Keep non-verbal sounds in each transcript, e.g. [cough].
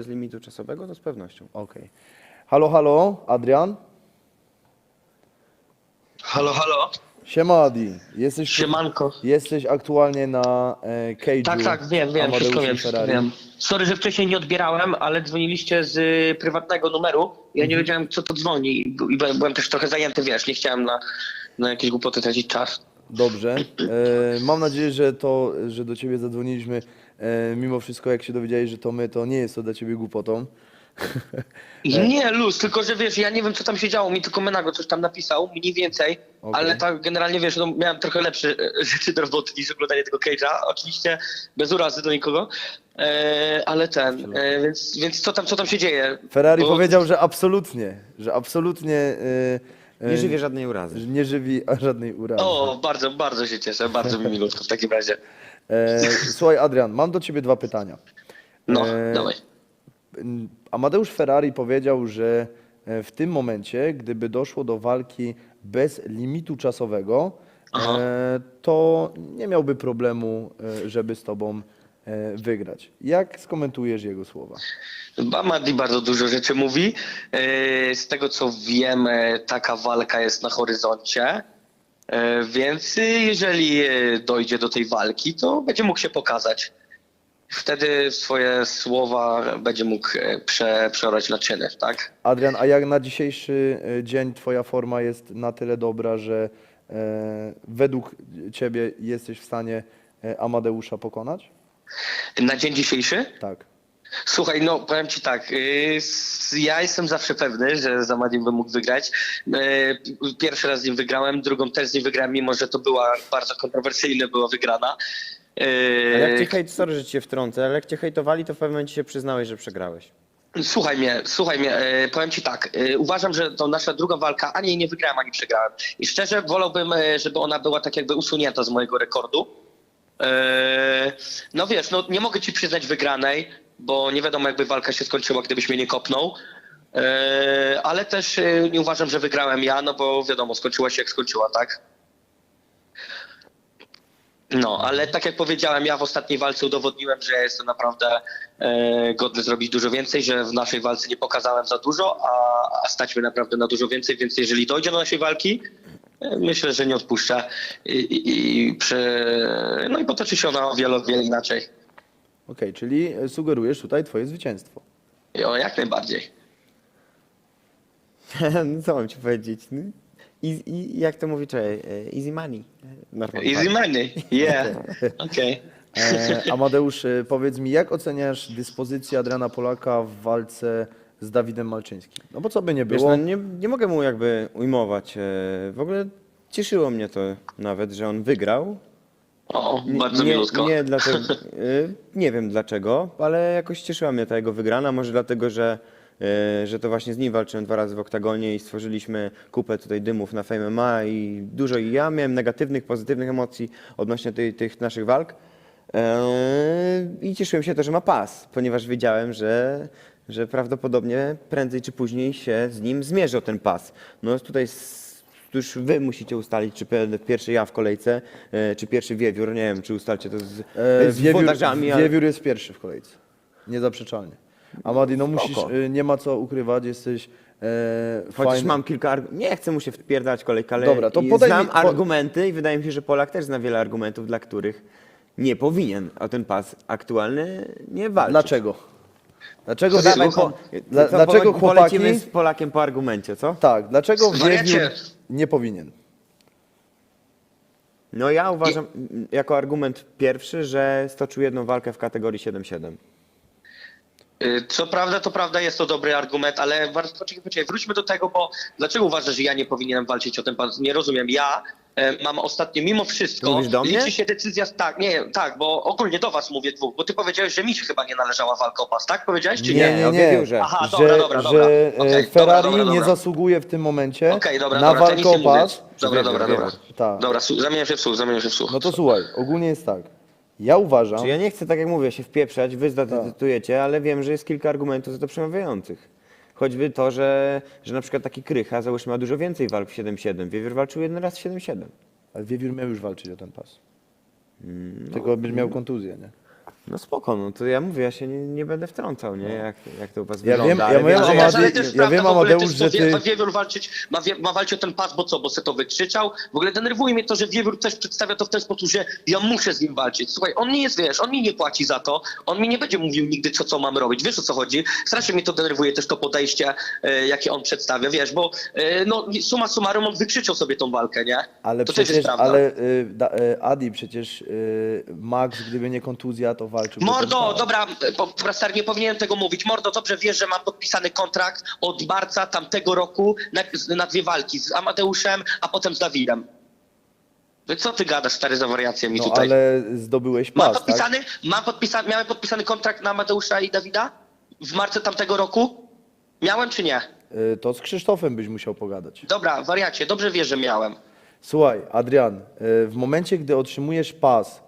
z limitu czasowego, to z pewnością. Okej. Halo, halo, Adrian? Halo, halo. Siema Adi, jesteś, Siemanko. jesteś aktualnie na e, Cage'u Tak, tak, wiem, wiem, Amadeusza wszystko wiem, wszystko Ferrari. wiem. Sorry, że wcześniej nie odbierałem, ale dzwoniliście z y, prywatnego numeru. Ja Mhm. nie wiedziałem, co to dzwoni i i byłem, byłem też trochę zajęty, wiesz, nie chciałem na, na jakieś głupoty tracić czas. Dobrze. E, mam nadzieję, że to, że do ciebie zadzwoniliśmy, e, mimo wszystko jak się dowiedziałeś, że to my, to nie jest to dla ciebie głupotą. I [laughs] Nie, luz, tylko że wiesz, ja nie wiem, co tam się działo, mi tylko Menago coś tam napisał, mniej więcej, Okej. ale tak generalnie, wiesz, no, miałem trochę lepsze e, [laughs] rzeczy do roboty niż oglądanie tego Cage'a, oczywiście bez urazy do nikogo, e, ale ten, e, więc, więc co tam, co tam się dzieje? Ferrari Bo- powiedział, że absolutnie, że absolutnie e, e, Nie żywię żadnej urazy. że nie żywi [laughs] żadnej urazy. O, bardzo, bardzo się cieszę, bardzo mi milutko w takim razie. E, słuchaj Adrian, mam do ciebie dwa pytania. No, E, dawaj. Amadeusz Ferrari powiedział, że e, w tym momencie, gdyby doszło do walki bez limitu czasowego, Aha. e, to nie miałby problemu, e, żeby z tobą wygrać. Jak skomentujesz jego słowa? Bamadi bardzo dużo rzeczy mówi. Z tego co wiem, taka walka jest na horyzoncie. E, Więc jeżeli e, dojdzie do tej walki, to będzie mógł się pokazać. Wtedy swoje słowa będzie mógł e, prze, przeorać na czyny, tak? Adrian, a jak na dzisiejszy dzień twoja forma jest na tyle dobra, że e, według ciebie jesteś w stanie Amadeusza pokonać? Na dzień dzisiejszy? Tak. Słuchaj, no powiem ci tak, y, ja jestem zawsze pewny, że z Amadim bym mógł wygrać. Y, Pierwszy raz z nim wygrałem, drugą też z nim wygrałem, mimo że to była bardzo kontrowersyjna była wygrana. Y, Ale jak cię hejt, sorry, że cię wtrącę, ale jak cię hejtowali, to w pewnym momencie się przyznałeś, że przegrałeś. Słuchaj mnie, słuchaj mnie, powiem ci tak, uważam, że to nasza druga walka, ani nie wygrałem, ani przegrałem. I szczerze wolałbym, żeby ona była tak jakby usunięta z mojego rekordu. No wiesz, no nie mogę ci przyznać wygranej, bo nie wiadomo jakby walka się skończyła, gdybyś mnie nie kopnął. E, Ale też e, nie uważam, że wygrałem ja, no bo wiadomo, skończyła się jak skończyła, tak? No, ale tak jak powiedziałem, ja w ostatniej walce udowodniłem, że jestem naprawdę e, godny zrobić dużo więcej, że w naszej walce nie pokazałem za dużo, a, stać mnie naprawdę na dużo więcej, więc jeżeli dojdzie do naszej walki, myślę, że nie odpuszczę i, i, i no i potoczy się ona o wiele, o wiele inaczej. Okej, czyli sugerujesz tutaj twoje zwycięstwo. I o, jak najbardziej. [laughs] no co mam ci powiedzieć? No, I, i jak to mówi czekaj, e, easy money. Normalnie. Easy money, yeah, [laughs] okej. E, Amadeusz, e, powiedz mi, jak oceniasz dyspozycję Adriana Polaka w walce z Dawidem Malczyńskim? No bo co by nie Wiesz, było, no, nie, nie mogę mu jakby ujmować. e, W ogóle cieszyło mnie to nawet, że on wygrał. O, Nie- bardzo nie, milutko. Nie, dlatego, [laughs] y, nie wiem dlaczego, ale jakoś cieszyła mnie ta jego wygrana. Może dlatego, że, y, że to właśnie z nim walczyłem dwa razy w oktagonie i stworzyliśmy kupę tutaj dymów na Fame MMA i dużo i ja miałem negatywnych, pozytywnych emocji odnośnie tej, tych naszych walk. Eee, I cieszyłem się też, że ma pas, ponieważ wiedziałem, że, że prawdopodobnie prędzej czy później się z nim zmierzy o ten pas. No tutaj s- tu już wy musicie ustalić, czy pe- pierwszy ja w kolejce, e, czy pierwszy wiewiór, nie wiem, czy ustalcie to z, e, z włodarzami, ale wiewiór jest pierwszy w kolejce. Niezaprzeczalnie. Amadi, no musisz, e, nie ma co ukrywać, jesteś e, chociaż fajny. mam kilka argumentów, nie chcę mu się wpierdać kolejkę, ale Dobra, to i podaj znam mi- po- argumenty i wydaje mi się, że Polak też zna wiele argumentów, dla których nie powinien o ten pas aktualny nie walczyć. Dlaczego? Dlaczego, dawaj, po, dla, co, dlaczego chłopaki... polecimy z Polakiem po argumencie, co? Tak, dlaczego Wariacie. wiewiór nie powinien? No ja uważam m, jako argument pierwszy, że stoczył jedną walkę w kategorii 7-7. Y, Co prawda, to prawda, jest to dobry argument, ale poczekaj, poczekaj, wróćmy do tego, bo dlaczego uważasz, że ja nie powinienem walczyć o ten pas? Nie rozumiem. Ja e, mam ostatnio, mimo wszystko, Mówisz do mnie? liczy się decyzja, tak, nie, tak, bo ogólnie do was mówię dwóch, bo ty powiedziałeś, że mi się chyba nie należała walka o pas, tak? Powiedziałeś, czy nie? Nie, o wiewiórze. Aha, że, dobra, dobra, dobra. że e, Okej, Ferrari dobra, dobra, nie dobra. zasługuje w tym momencie Okej, dobra, na dobra, to nic walkę nie o mówię. pas. Dobra, dobra, dobra. Tak. Dobra, zamieniam się w słuch, zamieniam się w słuch. No to słuchaj, ogólnie jest tak. Ja uważam, Czy ja nie chcę, tak jak mówię, się wpieprzać, wy zdecydujecie, ale wiem, że jest kilka argumentów za to przemawiających. Choćby to, że, że na przykład taki Krycha, załóżmy, ma dużo więcej walk w 7-7. Wiewiór walczył jeden raz w 7-7. ale Wiewiór miał już walczyć o ten pas. Mm, Tylko byś miał kontuzję, nie? No spoko, no to ja mówię, ja się nie, nie będę wtrącał, nie? Jak, jak to u was Ja wygląda. wiem- ja ale mówię wiem, że Ale, Amade- ale też ja prawda, wiem, w ogóle Amadeusz, też to że ty- wie- Wiewiór walczyć, ma, wie, ma walczyć o ten pas, bo co, bo se to wykrzyczał. W ogóle denerwuje mnie to, że Wiewiór też przedstawia to w ten sposób, że ja muszę z nim walczyć. Słuchaj, on nie jest, wiesz, on mi nie płaci za to, on mi nie będzie mówił nigdy, co, co mam robić. Wiesz o co chodzi? Strasznie mnie to denerwuje też to podejście, e, jakie on przedstawia, wiesz, bo e, no suma summarum on wykrzyczał sobie tą walkę, nie? Ale to też przecież, jest prawda. ale y, da, y, Adi, przecież y, Max, gdyby nie kontuzja, to walczył. Mordo, dobra, po prostu nie powinienem tego mówić. Mordo, dobrze wiesz, że mam podpisany kontrakt od marca tamtego roku na, na dwie walki z Amateuszem, a potem z Dawidem. No Co ty gadasz, stary, za wariację mi No tutaj? ale zdobyłeś Mam pas, tak? podpisany, mam podpisany, miałem podpisany kontrakt na Mateusza i Dawida w marcu tamtego roku? Miałem czy nie? Y, To z Krzysztofem byś musiał pogadać. Dobra, wariacie, dobrze wiesz, że miałem. Słuchaj, Adrian, y, w momencie, gdy otrzymujesz pas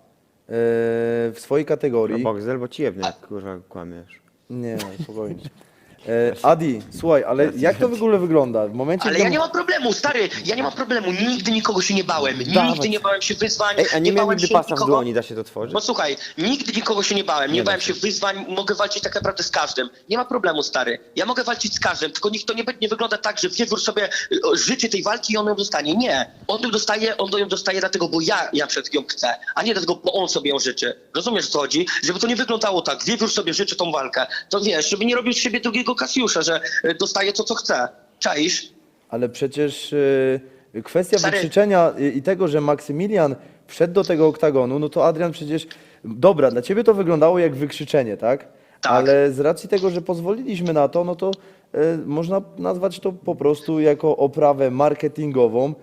w swojej kategorii... Boxel, bo ci jebnie, kurwa, kłamiesz. Nie, spokojnie. [laughs] E, Adi, słuchaj, ale jak to w ogóle wygląda? W momencie, Ale gdy... ja nie mam problemu, stary, ja nie mam problemu, nigdy nikogo się nie bałem, nigdy nie bałem się wyzwań, Ej, a nie, miałem bałem nigdy się pasa w nikogo... dłoni, da się to tworzyć? No słuchaj, nigdy nikogo się nie bałem, nie, Nie da bałem się. się wyzwań, mogę walczyć tak naprawdę z każdym. Nie ma problemu, stary. Ja mogę walczyć z każdym, tylko niech to nie, be- nie wygląda tak, że Wiewiór sobie y, o, życzy tej walki i on ją dostanie. Nie. On ją dostaje, on ją dostaje dlatego, bo ja, ja przed ją chcę, a nie dlatego, bo on sobie ją życzy. Rozumiesz, o co chodzi? Żeby to nie wyglądało tak. Wiewiór sobie życzy tą walkę. To wiesz, żeby nie robił z siebie drugiego Kasiusza, że y, dostaje to, co chce. Czaisz? Ale przecież y, kwestia Stary- wykrzyczenia i, i tego, że Maksymilian wszedł do tego oktagonu, no to Adrian przecież... Dobra, dla ciebie to wyglądało jak wykrzyczenie, tak? Tak. Ale z racji tego, że pozwoliliśmy na to, no to y, można nazwać to po prostu jako oprawę marketingową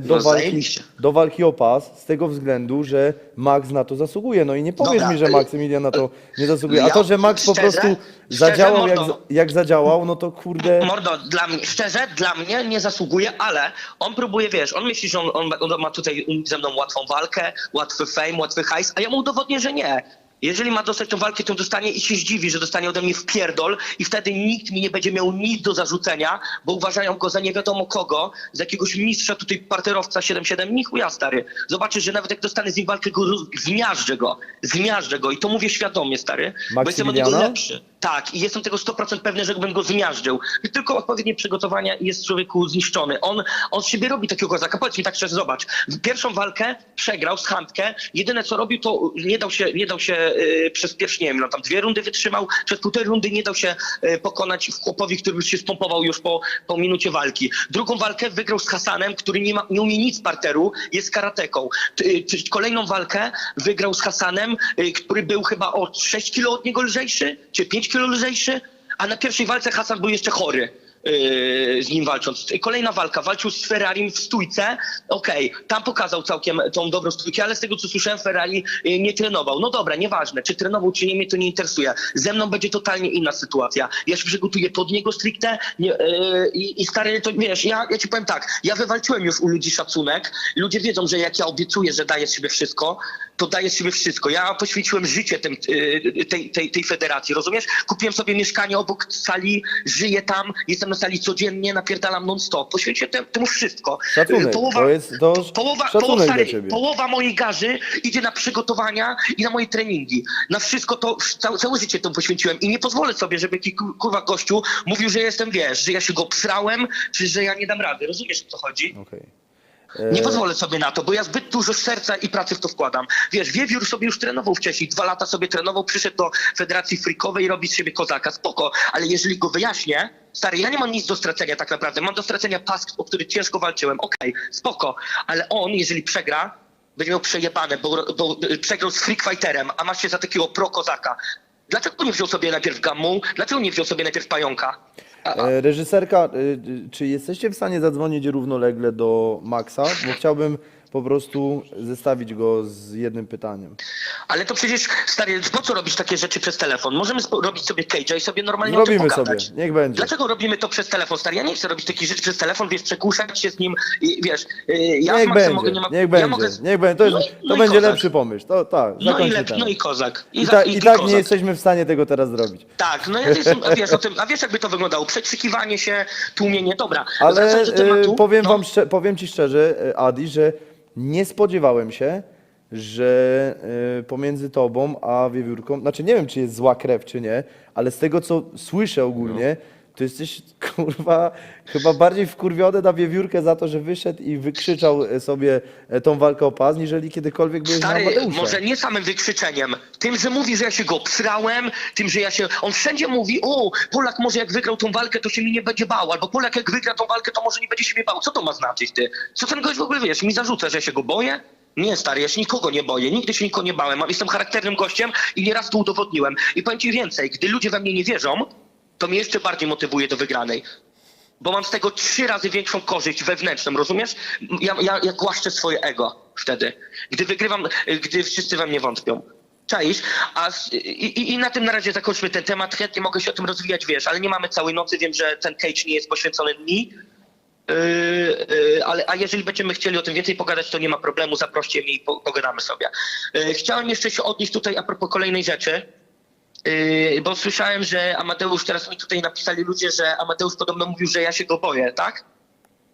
do, No, walki, zajebiście. do walki o pas, z tego względu, że Max na to zasługuje. No i nie powiesz Dobra, mi, że ale- Maksymilian na to nie zasługuje. A Ja to, że Max po szczerze- prostu szczerze, zadziałał jak, mordo. jak zadziałał, no to kurde... Mordo, dla mnie, szczerze, dla mnie nie zasługuje, ale on próbuje, wiesz, on myśli, że on, on, on ma tutaj ze mną łatwą walkę, łatwy fame, łatwy hajs, a ja mu udowodnię, że nie. Jeżeli ma dostać tą walkę, to dostanie i się zdziwi, że dostanie ode mnie w pierdol i wtedy nikt mi nie będzie miał nic do zarzucenia, bo uważają go za nie wiadomo kogo, za jakiegoś mistrza tutaj parterowca 7-7, ni chuja stary. Zobaczysz, że nawet jak dostanę z nim walkę, go roz- zmiażdżę go, zmiażdżę go i to mówię świadomie, stary, bo jestem od niego lepszy. Tak, i jestem tego 100% pewny, że bym go zmiażdżył. I tylko odpowiednie przygotowania jest człowieku zniszczony. On, on z siebie robi takiego kozaka. Powiedz mi tak szczerze, zobacz. Pierwszą walkę przegrał z Handkę. Jedyne co robił, to nie dał się, nie dał się yy, przez pierwszy, nie wiem, no tam dwie rundy wytrzymał, przez półtorej rundy nie dał się yy, pokonać chłopowi, który już się spompował już po, po minucie walki. Drugą walkę wygrał z Hasanem, który nie, ma, nie umie nic parteru, jest karateką. T- Kolejną walkę wygrał z Hasanem, który był chyba o 6 kilo od niego lżejszy, czy 5 kilo lżejszy, a na pierwszej walce Hasan był jeszcze chory. Z nim walcząc. Kolejna walka, walczył z Ferrari w stójce, okej, tam pokazał całkiem tą dobrą stójkę, ale z tego co słyszałem Ferrari yy, nie trenował. No dobra, nieważne, czy trenował, czy nie, mnie to nie interesuje. Ze mną będzie totalnie inna sytuacja. Ja się przygotuję pod niego stricte nie, yy, i, stary, to wiesz, ja, ja ci powiem tak, ja wywalczyłem już u ludzi szacunek, ludzie wiedzą, że jak ja obiecuję, że daję z siebie wszystko, to daję z siebie wszystko. Ja poświęciłem życie tym, yy, tej, tej, tej federacji, rozumiesz? Kupiłem sobie mieszkanie obok sali, żyję tam, jestem na sali codziennie, napierdalam non-stop. Poświęciłem tem- temu wszystko. Szacunek, to jest- to po- połowa, połowa, stary, połowa mojej garzy idzie na przygotowania i na moje treningi. Na wszystko to, całe, całe życie to poświęciłem i nie pozwolę sobie, żeby jakiś ku- kurwa gościu mówił, że jestem, wiesz, że ja się go psrałem, czy że ja nie dam rady. Rozumiesz o co chodzi? Okej. Nie pozwolę sobie na to, bo ja zbyt dużo serca i pracy w to wkładam. Wiesz, Wiewiór sobie już trenował wcześniej, dwa lata sobie trenował, przyszedł do Federacji Freakowej i robi z siebie kozaka, spoko, ale jeżeli go wyjaśnię, stary, ja nie mam nic do stracenia tak naprawdę, mam do stracenia pas, o który ciężko walczyłem, okej, spoko, ale on, jeżeli przegra, będzie miał przejebane, bo, bo przegrał z Freak Fighterem, a masz się za takiego pro kozaka. Dlaczego nie wziął sobie najpierw Gammu? Dlaczego nie wziął sobie najpierw Pająka? E, Reżyserka, y, czy jesteście w stanie zadzwonić równolegle do Maxa? Bo chciałbym po prostu zestawić go z jednym pytaniem. Ale to przecież, stary, po co robić takie rzeczy przez telefon? Możemy robić sobie cage'a i sobie normalnie o Zrobimy tym sobie, niech będzie. Dlaczego robimy to przez telefon, stary? Ja nie chcę robić takich rzeczy przez telefon, wiesz, przegłuszać się z nim i wiesz, yy, ja Niech będzie, mogę, nie ma, niech ja będzie, mogę, niech będzie. To, jest, No i- to no i będzie kozak. lepszy pomysł. To tak, No i, lep, no i kozak. I, za- ta, I tak nie kozak. jesteśmy w stanie tego teraz zrobić. Tak, no ja jestem, a wiesz o tym, a wiesz jakby to wyglądało? Przekrzykiwanie się, tłumienie, dobra. Ale y, powiem, no. wam, powiem ci szczerze, y, Adi, że nie spodziewałem się, że e, pomiędzy tobą a Wiewiórką, znaczy nie wiem, czy jest zła krew, czy nie, ale z tego, co słyszę ogólnie, to jesteś, [laughs] kurwa, chyba bardziej wkurwiony na Wiewiórkę za to, że wyszedł i wykrzyczał e, sobie e, tą walkę o pas, niżeli kiedykolwiek byłeś na Stary, Amadeusza. może nie samym wykrzyczeniem, tym, że mówi, że ja się go obsrałem, tym, że ja się... On wszędzie mówi, o, Polak może jak wygrał tą walkę, to się mi nie będzie bał, albo Polak jak wygra tą walkę, to może nie będzie się mnie bał. Co to ma znaczyć, ty? Co ten gość w ogóle, wiesz, mi zarzuca, że ja się go boję? Nie, stary, ja się nikogo nie boję, nigdy się nikogo nie bałem, Mam- jestem charakternym gościem i nieraz to udowodniłem. I powiem ci więcej, gdy ludzie we mnie nie wierzą, to mnie jeszcze bardziej motywuje do wygranej. Bo mam z tego trzy razy większą korzyść wewnętrzną, rozumiesz? Ja, ja, ja głaszczę swoje ego wtedy, gdy wygrywam, gdy wszyscy we mnie wątpią. Czaisz? A, i, i, na tym na razie zakończmy ten temat. Chętnie mogę się o tym rozwijać, wiesz, ale nie mamy całej nocy. Wiem, że ten cage nie jest poświęcony mi. Yy, yy, ale a jeżeli będziemy chcieli o tym więcej pogadać, to nie ma problemu, zaproście mnie i po, pogadamy sobie. Yy, chciałem jeszcze się odnieść tutaj a propos kolejnej rzeczy. Yy, bo słyszałem, że Amadeusz, teraz mi tutaj napisali ludzie, że Amadeusz podobno mówił, że ja się go boję, tak?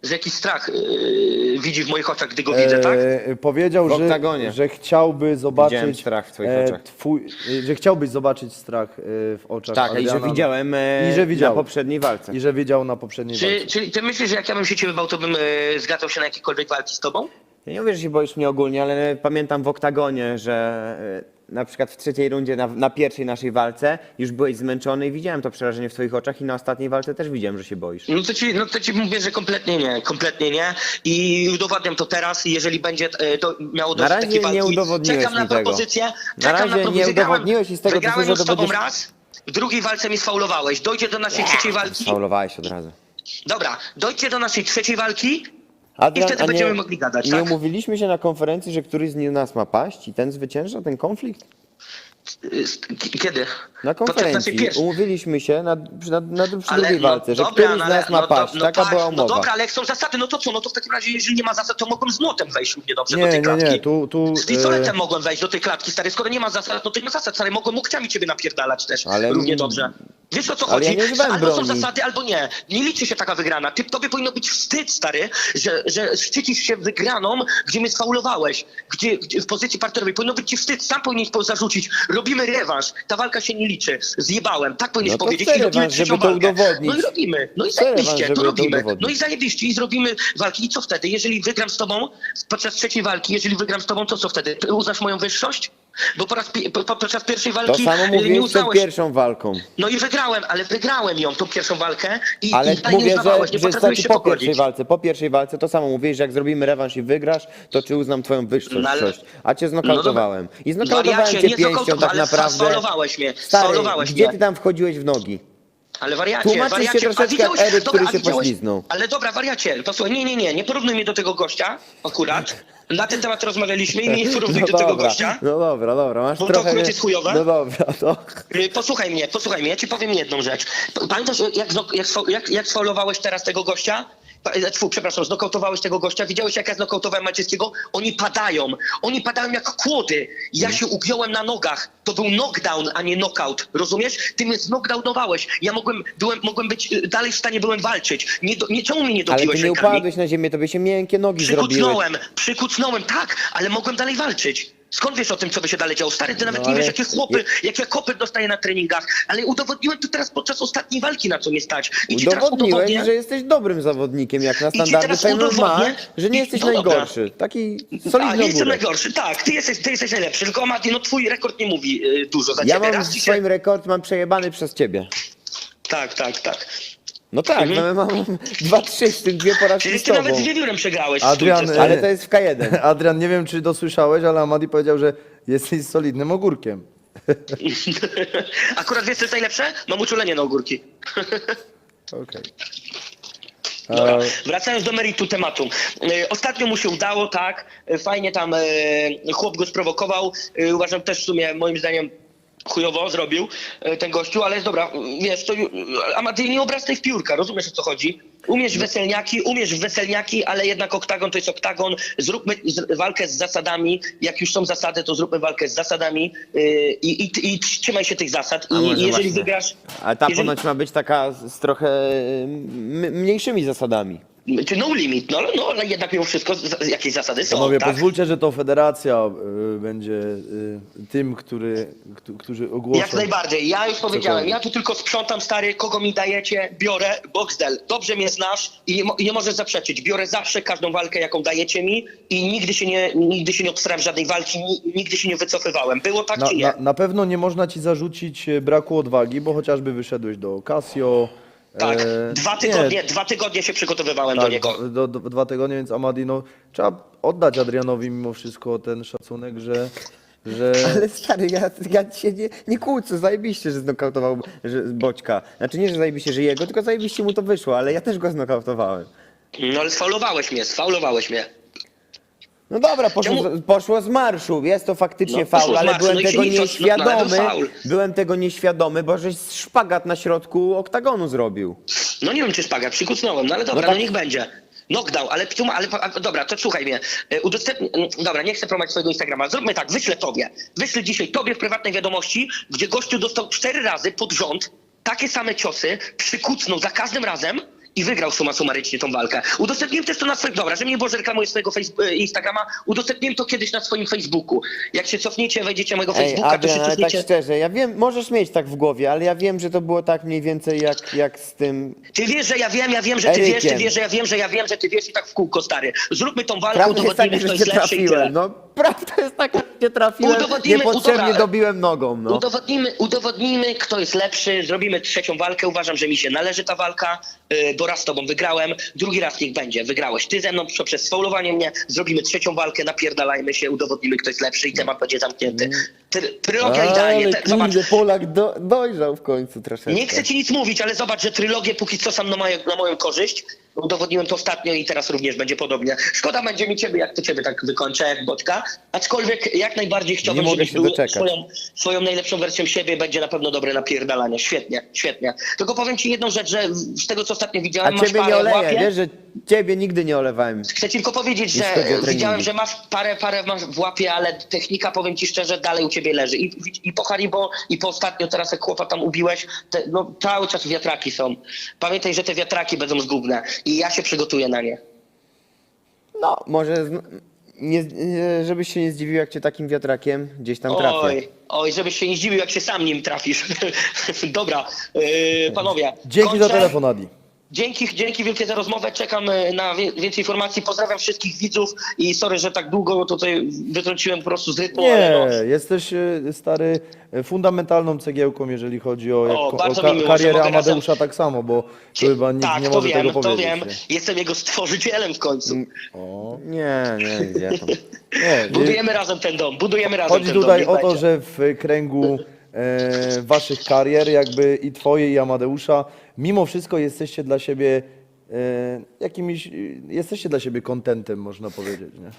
Że jakiś strach yy, widzi w moich oczach, gdy go widzę, tak? E, powiedział, W że, oktagonie. że chciałby zobaczyć. Widziałem strach w twoich e, oczach. Twój, e, że chciałbyś zobaczyć strach e, w oczach. Tak, i że Adriana. widziałem e, I że widział. na poprzedniej walce. I że widział na poprzedniej Czy, walce. czyli ty myślisz, że jak ja bym się ciebie bał, to bym yy, zgadzał się na jakiekolwiek walki z tobą? Ja nie mówię, że się boisz mnie ogólnie, ale pamiętam w oktagonie, że e, na przykład w trzeciej rundzie, na, na pierwszej naszej walce już byłeś zmęczony i widziałem to przerażenie w twoich oczach i na ostatniej walce też widziałem, że się boisz. No to, ci, no to ci mówię, że kompletnie nie, kompletnie nie. I udowadniam to teraz i jeżeli będzie e, to miało Na dojść do razie takiej walki, nie udowodniłeś czekam na mi tego. propozycję. Na Czekam razie na nie propozycję. Grałem- udowodniłeś i z tego, Wygrałem już z tobą będziesz- raz, w drugiej walce mi sfaulowałeś. Dojdzie do naszej trzeciej walki. Faulowałeś od razu. Dobra, dojdźcie do naszej trzeciej walki. Adrian, wtedy a będziemy mogli gadać, Nie tak? umówiliśmy się na konferencji, że któryś z nas ma paść i ten zwycięża ten konflikt? Kiedy? Na konferencji umówiliśmy się na, na, na, przy Ale drugiej no walce, że dobra, któryś no z ale- nas ma no, paść. no, Taka tak, była No umowa. dobra, ale jak są zasady, no to co? No to w takim razie, jeżeli nie ma zasad, to mogłem z młotem wejść równie dobrze do Nie, tej nie, klatki. nie, tu, tu Z pistoletem e, mogłem wejść do tej klatki, stary. Skoro nie ma zasad, no to nie ma zasad, stary. Mogłem łokciami ciebie napierdalać też Ale- równie dobrze. Wiesz o co Ale chodzi? ja nie albo są zasady, albo nie. Nie liczy się taka wygrana. Ty, tobie powinno być wstyd, stary, że, że szczycisz się wygraną, gdzie mnie sfaulowałeś. Gdzie, gdzie w pozycji partnerowej. Powinno być ci wstyd. Sam powinieneś po- zarzucić. Robimy rewanż. Ta walka się nie liczy. Zjebałem. Tak powinieneś No to powiedzieć. I robimy rewanż, trzecią to walkę. No i robimy. No i zajebiście. To to robimy. udowodnić. No i zajebiście. I zrobimy walki. I co wtedy? Jeżeli wygram z tobą podczas trzeciej walki, jeżeli wygram z tobą, to co wtedy? Ty uznasz moją wyższość? Bo po raz pi- po, podczas pierwszej To walki samo y, nie mówiłeś przed uznałeś. pierwszą walką. No i wygrałem, ale wygrałem ją, tą pierwszą walkę i, Ale i dalej nie mówię, że, uznawałeś, nie że potrafiłeś się po pierwszej pogodzić. walce, po pierwszej walce to samo mówiłeś, że jak zrobimy rewanż i wygrasz, to czy uznam twoją No ale- a cię znokautowałem. I No, znokautowałem wariacie, cię nie pięścią znokautowałem, tak ale naprawdę. sfaulowałeś mnie, Stary, sfaulowałeś gdzie mnie. ty tam wchodziłeś w nogi? Ale wariacie, Tłumaczysz się wariacie, troszeczkę jak Eryk, który a się widziałeś, pośliznął. Ale dobra, wariacie, posłuchaj, nie, nie, nie, nie porównuj mnie do tego gościa, akurat. Na ten temat rozmawialiśmy i nie [laughs] porównuj do tego gościa. no dobra, dobra, masz Bo to trochę... akurat jest chujowe. No dobra, to... Y, Posłuchaj mnie, posłuchaj mnie, ja ci powiem jedną rzecz. Pamiętasz, jak, jak, jak, jak sfaulowałeś teraz tego gościa? E, Tfu, przepraszam, znokautowałeś tego gościa. Widziałeś, jak ja znokautowałem Malczyckiego? Oni padają. Oni padają jak kłody. Ja się ugiąłem na nogach. To był knockdown, a nie knockout. Rozumiesz? Ty mnie knockdownowałeś. Ja mogłem, byłem, mogłem być y, dalej w stanie byłem walczyć. Nie, do, nie czemu mnie nie Ale dobiłeś ty nie rękami? upadłeś na ziemię, tobie się miękkie nogi zrobiły. Przykucnąłem, przykucnąłem, tak, ale mogłem dalej walczyć. Skąd wiesz o tym, co by się dalej działo? Stary, ty nawet No nie wiesz, jakie chłopy, jakie kopy dostaję na treningach, ale udowodniłem to teraz podczas ostatniej walki, na co mnie stać. I teraz Udowodniłeś, udowodnię, że jesteś dobrym zawodnikiem, jak na standardy teraz MMA, że nie jesteś no dobra. najgorszy. Taki a solidny nie jestem najgorszy, tak, ty jesteś, ty jesteś najlepszy, tylko Mati, no twój rekord nie mówi y, dużo za Ja ciebie. mam Raz ci się... swoim rekord, mam przejebany przez ciebie. Tak, tak, tak. No tak, Mhm. no, mam 2-3, z tym dwie porażki Czyli z ty nawet z wiewiórem przegrałeś Adrian, stójce. Ale to jest w K1. [laughs] Adrian, nie wiem czy dosłyszałeś, ale Amadi powiedział, że jesteś solidnym ogórkiem. [laughs] Akurat wiesz, co jest najlepsze? Mam uczulenie na ogórki. [laughs] Okej. Dobra, wracając do meritu tematu. E, Ostatnio mu się udało, tak, e, fajnie tam e, chłop go sprowokował, E, uważam też w sumie moim zdaniem chujowo zrobił e, ten gościu, ale jest dobra, wiesz, to a nie obracaj w piórka, rozumiesz o co chodzi? Umiesz weselniaki, umiesz weselniaki, ale jednak oktagon to jest oktagon, zróbmy walkę z zasadami, jak już są zasady, to zróbmy walkę z zasadami e, i, i, i trzymaj się tych zasad i jeżeli właśnie. wygrasz... A ta jeżeli- ponoć ma być taka z, trochę mniejszymi zasadami. Czy no limit, no, no ale jednak mimo wszystko z- jakieś zasady są, Panowie, tak? pozwólcie, że to federacja y, będzie y, tym, który, któ- którzy ogłoszą. Jak najbardziej. Ja już powiedziałem, ja tu tylko sprzątam, stary, kogo mi dajecie, biorę, Boxdel, dobrze mnie znasz i nie, mo- i nie możesz zaprzeczyć. Biorę zawsze każdą walkę, jaką dajecie mi i nigdy się nie, nigdy się nie obstrałem żadnej walki, ni, nigdy się nie wycofywałem. Było tak Na, czy nie? na, na pewno nie można ci zarzucić e, braku odwagi, bo chociażby wyszedłeś do Casio. Tak, e, dwa, nie, tygodnie, dwa tygodnie się przygotowywałem do tak, niego. Do, do, dwa tygodnie, więc Amadi, no trzeba oddać Adrianowi mimo wszystko ten szacunek, że, że [laughs] Ale stary, ja, ja się nie, nie kłócę, zajebiście, że znokautował że, Boćka. Znaczy nie, że zajebiście, że jego, tylko zajebiście mu to wyszło, ale ja też go znokautowałem. No ale sfaulowałeś mnie, sfaulowałeś mnie. No dobra, poszło, Czemu- poszło z marszu, jest to faktycznie No, poszło faul, z ale marszu, byłem no i tego no, no, nieświadomy. faul. Byłem tego nieświadomy, bo żeś szpagat na środku oktagonu zrobił. No nie wiem, czy szpagat, przykucnąłem, no ale dobra, No no, tak. niech będzie. Knockdown, ale, tu ma- ale a, dobra, to słuchaj mnie. E, Udostępnij, mm, dobra, nie chcę promować swojego Instagrama. Zróbmy tak, wyślę tobie. Wyślę dzisiaj tobie w prywatnej wiadomości, gdzie gościu dostał cztery razy pod rząd takie same ciosy, przykucnął za każdym razem i wygrał suma sumarycznie tą walkę. Udostępniłem też to na swoim, dobra, że mnie Boże reklamuje swojego face, e, Instagrama, udostępniłem to kiedyś na swoim Facebooku. Jak się cofniecie, wejdziecie na mojego Ej, Facebooka, to Adrian, się ale tak cofniecie. szczerze, ja wiem, możesz mieć tak w głowie, ale ja wiem, że to było tak mniej więcej jak, jak z tym... Ty wiesz, że ja wiem, ja wiem, że ty wiesz, ty Erykiem. wiesz, że ja wiem, że ja wiem, że ty wiesz i tak w kółko, stary. Zróbmy tą walkę, Prawda jest udowodnimy, kto że jest cię lepszy i tyle. trafiłem, no prawda jest taka, że cię trafiłem, Udowodnimy- niepotrzebnie udowra- dobiłem nogą, no. Udowodnimy, udowodnimy, kto jest lepszy, zrobimy trzecią walkę. Uważam, że mi się należy ta walka, yy, bo raz z tobą wygrałem, drugi raz niech będzie. Wygrałeś ty ze mną poprzez sfaulowanie mnie, zrobimy trzecią walkę, napierdalajmy się, udowodnimy, kto jest lepszy i temat będzie zamknięty. Try, trylogia idealnie, te, zobacz. kurde, Polak do, dojrzał w końcu troszeczkę. Nie chcę ci nic mówić, ale zobacz, że trylogię póki co sam na, moje, na moją korzyść. Udowodniłem to ostatnio i teraz również będzie podobnie. Szkoda będzie mi ciebie, jak to ciebie tak wykończę, jak Boćka. Aczkolwiek jak najbardziej chciałbym, mogę żebyś był swoją, swoją najlepszą wersją siebie. Będzie na pewno dobre napierdalanie. Świetnie, świetnie. Tylko powiem ci jedną rzecz, że z tego co ostatnio A widziałem, masz ciebie nie oleję, łapie. wiesz, że ciebie nigdy nie olewałem. Chcę tylko powiedzieć, Jeśli że chodzi o treningi. widziałem, że masz parę, parę masz w łapie, ale technika, powiem ci szczerze, dalej u ciebie leży. I, i po Haribo, i po ostatnio, teraz jak chłopa tam ubiłeś, te, no, cały czas wiatraki są. Pamiętaj, że te wiatraki będą zgubne i ja się przygotuję na nie. No, może, zn- nie, nie- żebyś się nie zdziwił, jak cię takim wiatrakiem gdzieś tam trafię. Oj, oj, żebyś się nie zdziwił, jak się sam nim trafisz. [laughs] Dobra, yy, panowie. dzięki za kończę. telefon, Adi. Dzięki, dzięki wielkie za rozmowę. Czekam e, na więcej informacji. Pozdrawiam wszystkich widzów i sorry, że tak długo tutaj wytrąciłem po prostu z rytmu, ale no. Nie, jesteś e, stary fundamentalną cegiełką, jeżeli chodzi o, jak, O, o, ka- mi miło, karierę mogę razem- Amadeusza tak samo, bo tu chyba nikt tak, nie to może wiem, tego to powiedzieć. wiem. nie? Jestem jego stworzycielem w końcu. O. Nie, nie, tam. Nie, [laughs] Budujemy razem ten dom, budujemy razem Chodzi ten tutaj dom. o to, że w kręgu e, waszych karier, jakby i twojej i Amadeusza, mimo wszystko jesteście dla siebie e, jakimiś, jesteście dla siebie kontentem, można powiedzieć, nie?